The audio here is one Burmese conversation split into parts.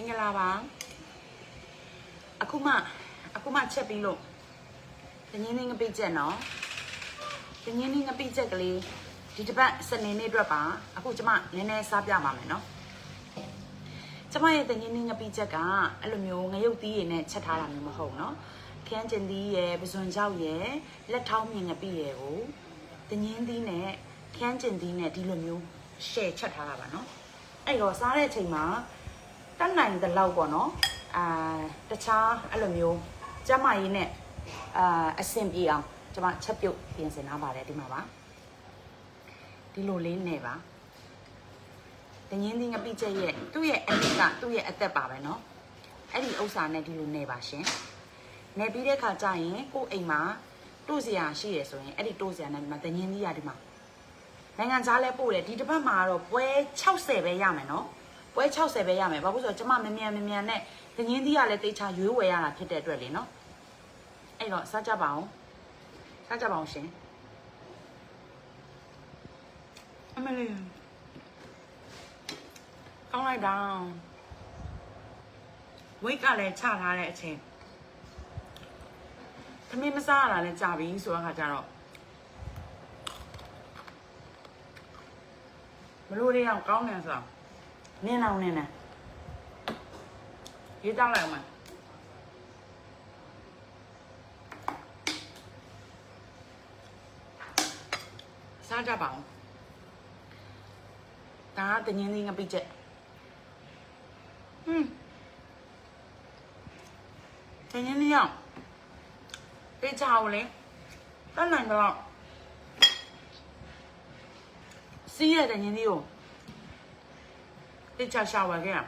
င်္ဂလာပါအခုမှအခုမှချက်ပြီးလို့တငင်းလေးငပိတ်ချက်နော်တငင်းလေးငပိတ်ချက်ကလေးဒီတစ်ပတ်စနေနေ့အတွက်ပါအခုကျမနည်းနည်းစားပြပါမယ်နော်ကျမရဲ့တငင်းလေးငပိတ်ချက်ကအဲ့လိုမျိုးငရုတ်သီးရည်နဲ့ချက်ထားတာမျိုးမဟုတ်နော်ခရမ်းကျင်သီးရယ်ပစွန်ကြောက်ရယ်လက်ထောင်းမြင်ငပိရယ်ကိုတငင်းသီးနဲ့ခရမ်းကျင်သီးနဲ့ဒီလိုမျိုးရှယ်ချက်ထားတာပါနော်အဲ့တော့စားတဲ့အချိန်မှာ တတ်နိုင်တဲ့လောက်ပေါ့နော်အာတခြားအဲ့လိုမျိုးကျမရေးနဲ့အာအဆင်ပြေအောင်ကျွန်မချက်ပြုတ်ပြင်ဆင်ထားပါတယ်ဒီမှာပါဒီလိုလေးနဲ့ပါတငင်းသီးငပိချက်ရဲ့သူ့ရဲ့အနစ်ကသူ့ရဲ့အသက်ပါပဲเนาะအဲ့ဒီဥစ္စာနဲ့ဒီလိုနေပါရှင်နေပြီးတဲ့ခါကျရင်ကို့အိမ်မှာတို့စရာရှိရဆိုရင်အဲ့ဒီတို့စရာနဲ့ဒီမှာတငင်းသီးရဒီမှာနိုင်ငံခြားလဲပို့တယ်ဒီတစ်ပတ်မှာတော့ပွဲ60ပဲရမယ်เนาะ ပွဲ60ပဲရမယ်ဘာလို့လဲဆိုတော့ကျမမမြန်မမြန်နဲ့ငငင်းသီးကလည်းတေချာရွေးဝယ်ရတာဖြစ်တဲ့အတွက်လေနော်အဲ့တော့စားကြပါအောင်စားကြပါအောင်ရှင်အမလေးကောင်းလိုက်တာဝိတ်ကလည်းချထားတဲ့အချိန်သမင်းမစားရတာလည်းကြာပြီဆိုတော့ခါကျတော့မလို့လေးအောင်ကောင်းတယ်ဆိုတော့ နင်းအောင်နင်းနေရေးတောင်းလိုက်အောင်မစားကြပါအောင်ဒါကတငင်းလေးငပိချက်ဟွန်းတငင်းလေးအောင်တေးချအောင်လေတတ်နိုင်တော့စီးရတဲ့ငင်းလေးကို တိတ်ချရှာဝယ်ခဲ့ရ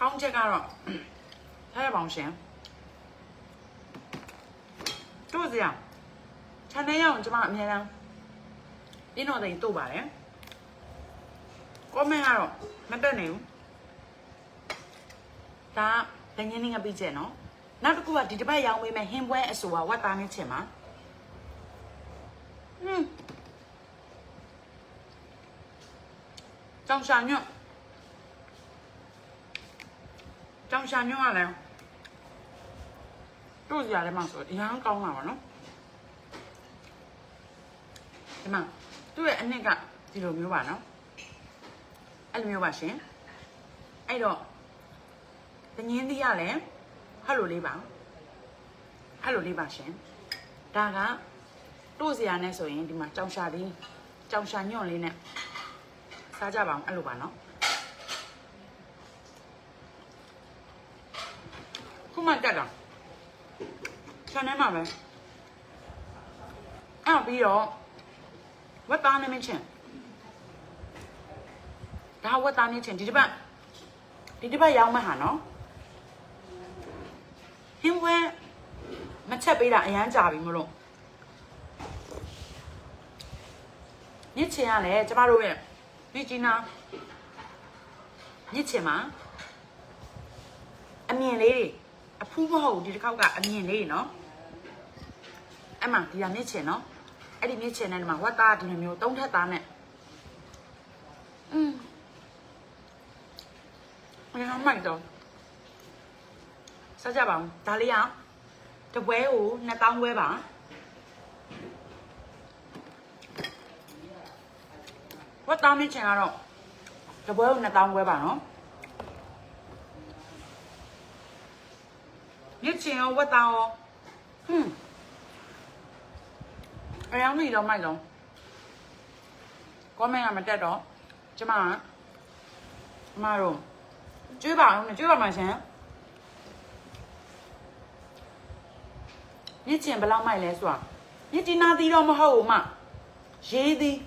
ကောင်းချက်ကတော့ထားရပါအောင်ရှင်တို့စရာ channel ရအောင်ကျွန်မအများအားပြင်းတော့တိတ်တို့ပါတယ် comment ကတော့မတက်နိုင်ဘူးဒါတငင်းလေးငပိချက်နော်နောက်တစ်ခုကဒီတစ်ပတ်ရောင်းပေးမယ်ဟင်းပွဲအဆိုကဝက်သားနဲ့ချင်ပါဟွန်း ကြောင်ရှာညွန့်ကြောင်ရှာညွန့်ကလည်းတို့စရာလည်းမဆိုအရန်ကောင်းတာပါနော်ဒီမှာသူ့ရဲ့အနှစ်ကဒီလိုမျိုးပါနော်အဲ့လိုမျိုးပါရှင်အဲ့တော့တငင်းသီးရလည်းဟတ်လိုလေးပါဟတ်လိုလေးပါရှင်ဒါကတို့စရာနဲ့ဆိုရင်ဒီမှာကြောင်ရှာလေးကြောင်ရှာညွန့်လေးနဲ့ စားကြပါအောင်အဲ့လိုပါနော်ခုမှတက်တာခြံထဲမှာပဲအဲ့ပြီးတော့ဝက်သားနဲ့မချင်းဒါဝက်သားနဲ့ချင်းဒီတစ်ပတ်ဒီတစ်ပတ်ရောင်းမှဟာနော်ဟင်းဝဲမချက်ပေးတာအရန်ကြာပြီမလို့ညစ်ချင်ရလဲကျမတို့ရဲ့ မြစ်ကြီးနားမြစ်ချင်မှာအမြင်လေးတွေအဖူးမဟုတ်ဘူးဒီတစ်ခေါက်ကအမြင်လေးတွေနော်အဲ့မှာဒီကမြစ်ချင်နော်အဲ့ဒီမြစ်ချင်နဲ့ဒီမှာဝတ်သားဒီလိုမျိုးသုံးထက်သားနဲ့อืมမင်းမိုက်တော့စားကြပါဦးဒါလေးอ่ะတပွဲကို2000ပွဲပါ ဝတ်သားမြင့်ချင်ကတော့တပွဲကို2000ခွဲပါနော်မြင့်ချင်ရောဝတ်သားရောဟွန်းအယောင်ကြီးတော့မိုက်တော့ကောမန့်ကမတက်တော့ကျမကကျမတို့ကျွေးပါအောင်ကျွေးပါမှရှင်မြင့်ချင်ဘယ်လောက်မိုက်လဲဆိုတာမြင့်တီနာသီးတော့မဟုတ်ဘူးမရေးသီး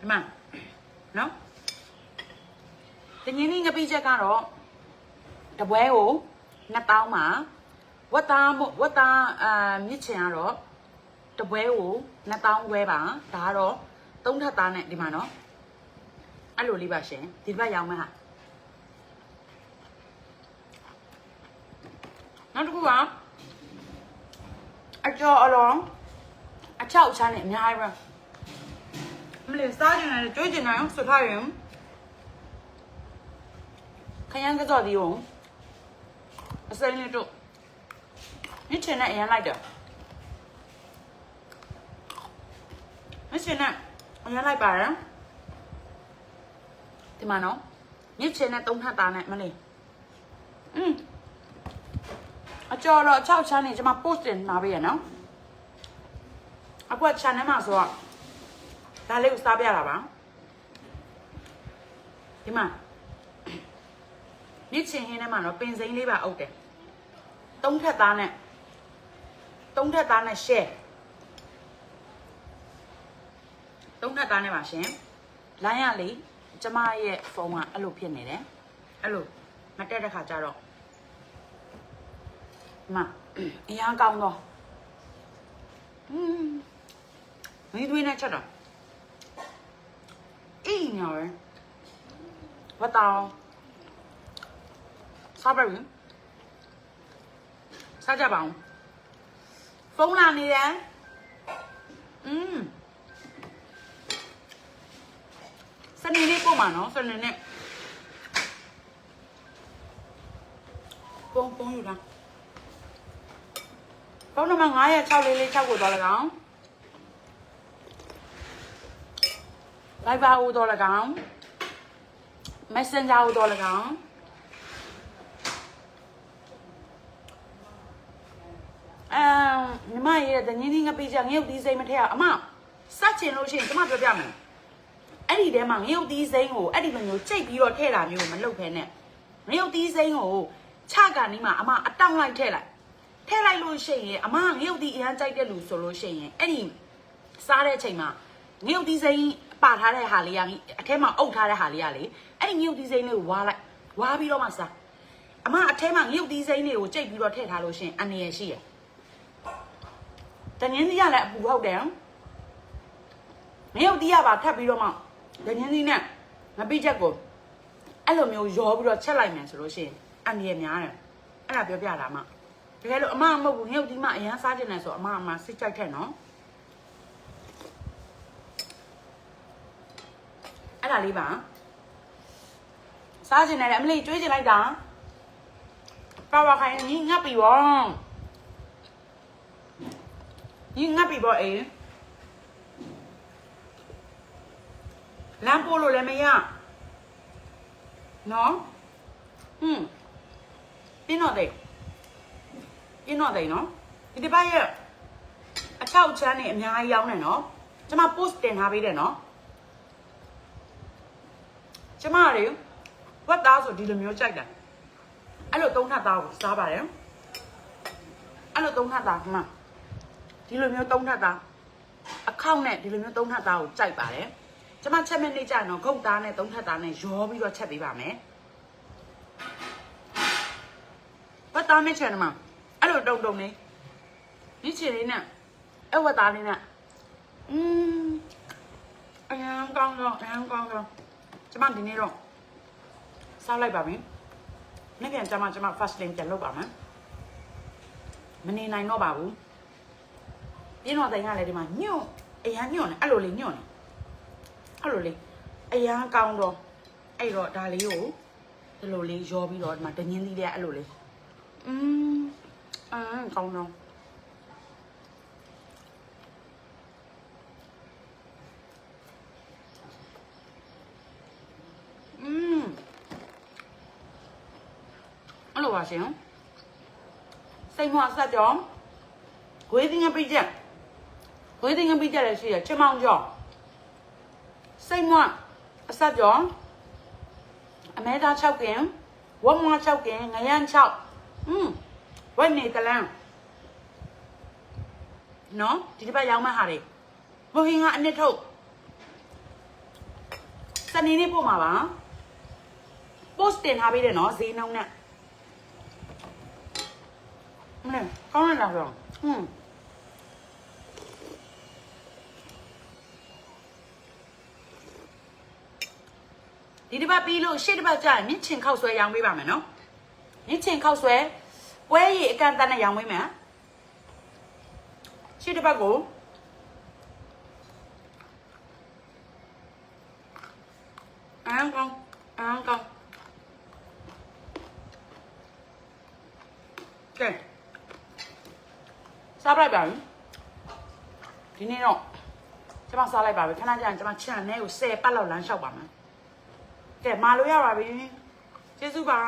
ဒီမှာနော်တငင်းလေးငပိချက်ကတော့တပွဲကို2000မှာဝတ်သားမို့ဝတ်သားအာမြစ်ချင်ကတော့တပွဲကို2000ခွဲပါဒါကတော့သုံးထပ်သားနဲ့ဒီမှာနော်အဲ့လိုလေးပါရှင်ဒီဘက်ရောင်းမယ်ဟာနောက်တစ်ခုကအကျော်အလောင်းအချောက်ချမ်းနဲ့အများကြီးပဲ လေးစားကျင်တယ်ကြွေးကျင်တယ်ဆိုထားရင်ခရမ်းကစော်ဒီကိုအစိမ်းလေးတို့မြစ်ချင်နဲ့အရင်လိုက်တယ်မြစ်ချင်နဲ့အရင်လိုက်ပါတယ်ဒီမှာနော်မြစ်ချင်နဲ့သုံးထပ်သားနဲ့မလေးอืมအကျော်တော့6ချမ်းနေကျွန်မ post တင်လာပေးရနော်အခုက channel မှာဆိုတော့ ဒါလေးကိုစားပြတာပါဒီမှာမြစ်ချင်ဟင်းထဲမှာတော့ပင်စိမ်းလေးပါအုပ်တယ်သုံးထပ်သားနဲ့သုံးထပ်သားနဲ့ share သုံးထပ်သားနဲ့ပါရှင်လိုင်းရလေကျမရဲ့ဖုန်းကအဲ့လိုဖြစ်နေတယ်အဲ့လိုမတက်တဲ့ခါကျတော့ဒီမှာအရန်ကောင်းတော့อืมမင်းသွေးနဲ့ချက်တော့ အေးညာပဲဝတ်တောင်းစားပါရင်စားကြပါဦးဖုန်းလာနေတယ်อืมစနေနေ့ပို့မှာနော်စနေနေ့ပုံပုံယူလားဖုန်းနံပါတ်906လေးလေး6ကိုတော့လကောင် Viber ဦးတော့လကောင် Messenger ဦးတော့လကောင်အမ်ညီမရဲ့တငင်းကြီးငပိချငရုတ်သီးစိမ်းမထည့်အောင်အမစက်ချင်လို့ရှိရင်ကျမပြောပြမယ်အဲ့ဒီထဲမှာငရုတ်သီးစိမ်းကိုအဲ့ဒီလိုမျိုးကြိတ်ပြီးတော့ထည့်တာမျိုးမလုပ်ခဲနဲ့ငရုတ်သီးစိမ်းကိုချကန်နီးမှာအမအတောင့်လိုက်ထည့်လိုက်ထည့်လိုက်လို့ရှိရင်အမငရုတ်သီးအရန်ကြိုက်တဲ့လူဆိုလို့ရှိရင်အဲ့ဒီစားတဲ့အချိန်မှာ ငရုတ်သီးစိမ်းပါထားတဲ့ဟာလေးကအထဲမှာအုပ်ထားတဲ့ဟာလေးကလေအဲ့ဒီငရုတ်သီးစိမ်းလေးကိုဝါလိုက်ဝါပြီးတော့မှစားအမအထဲမှာငရုတ်သီးစိမ်းလေးကိုကြိတ်ပြီးတော့ထည့်ထားလို့ရှိရင်အနေရရှိရတငင်းသီးရလည်းအပူဟုတ်တယ်မရုပ်သီးရပါထပ်ပြီးတော့မှတငင်းသီးနဲ့ငပိချက်ကိုအဲ့လိုမျိုးရောပြီးတော့ချက်လိုက်မယ်ဆိုလို့ရှိရင်အန်ရများတယ်အဲ့ဒါပြောပြတာမှတကယ်လို့အမမဟုတ်ဘူးငရုတ်သီးမအရန်စားကျင်တယ်ဆိုအမအမစိတ်ကြိုက်ထက်နော် အဲ့ဒါလေးပါစားကျင်တယ်အမလေးကျွေးကျင်လိုက်တာပါပါခိုင်းညီငတ်ပြီဘော你ငတ်ပြီပေါ့အေးလမ်းပို့လို့လည်းမရနော်ဟွန်းပြင်းတော့တယ်ပြင်းတော့တယ်နော်ဒီတစ်ပတ်ရဲ့အချောက်ချမ်းနေအများကြီးရောင်းနေနော်ကျမ post တင်ထားပေးတယ်နော် ကျမတွေဝတ်သားဆိုဒီလိုမျိုးကြိုက်တာအဲ့လိုသုံးထပ်သားကိုစားပါတယ်အဲ့လိုသုံးထပ်သားမှဒီလိုမျိုးသုံးထပ်သားအခောင့်နဲ့ဒီလိုမျိုးသုံးထပ်သားကိုကြိုက်ပါတယ်ကျမချက်မဲ့နေကြတော့ဂုတ်သားနဲ့သုံးထပ်သားနဲ့ရောပြီးတော့ချက်ပေးပါမယ်ပတ်သားနဲ့ချက်နမှာအဲ့လိုတုံတုံလေးဒီချင်လေးနဲ့အဲ့ဝတ်သားလေးနဲ့อืมအရန်ကောင်းတော့အရန်ကောင်းတော့ ကျမဒီနေ့တော့စားလိုက်ပါမယ်နေ့ပြန်ကျမကျမ fast lane ပြန်လုပ်ပါမယ်မနေနိုင်တော့ပါဘူးပြင်းတော်တိုင်ကလည်းဒီမှာညွန့်အရန်ညွန့်နေအဲ့လိုလေးညွန့်နေအဲ့လိုလေးအရန်ကောင်းတော့အဲ့တော့ဒါလေးကိုဒီလိုလေးရောပြီးတော့ဒီမှာတငင်းသီးတဲ့အဲ့လိုလေးอืมအမ်ကောင်းတော့ ပါရှင်စိတ်မအဆက်ကြောင်းဝေးတင်ငပိချက်ဝေးတင်ငပိချက်လည်းရှိရချမောင်ကျော်စိတ်မအဆက်ကျော်အမဲသား6ကင်ဝမွား6ကင်ငရမ်း6อืมဝက်နေတလန်းနော်ဒီတစ်ပတ်ရောင်းမဲ့ဟာတွေဘိုဟင်ကအနှစ်ထုတ်စနေနေ့ပို့မှာပါ post တင်ထားပေးတယ်နော်ဈေးနှုန်းနဲ့ မလဲကောင်းရလားတော့ဟွန်းဒီတစ်ပတ်ပြီးလို့ရှေ့တစ်ပတ်ကျရင်မြင့်ချင်ခောက်ဆွဲရောင်းပေးပါမယ်နော်မြင့်ချင်ခောက်ဆွဲပွဲရည်အကန့်အသတ်နဲ့ရောင်းပေးမယ်ရှေ့တစ်ပတ်ကိုအန်ကောင်အန်ကောင်ကဲ စားလိုက်ပါပြီဒီနေ့တော့ကျမစားလိုက်ပါပြီခဏကြာရင်ကျမခြံထဲကို10ပတ်လောက်လမ်းလျှောက်ပါမယ်ကဲမာလို့ရပါပြီကျေးဇူးပါ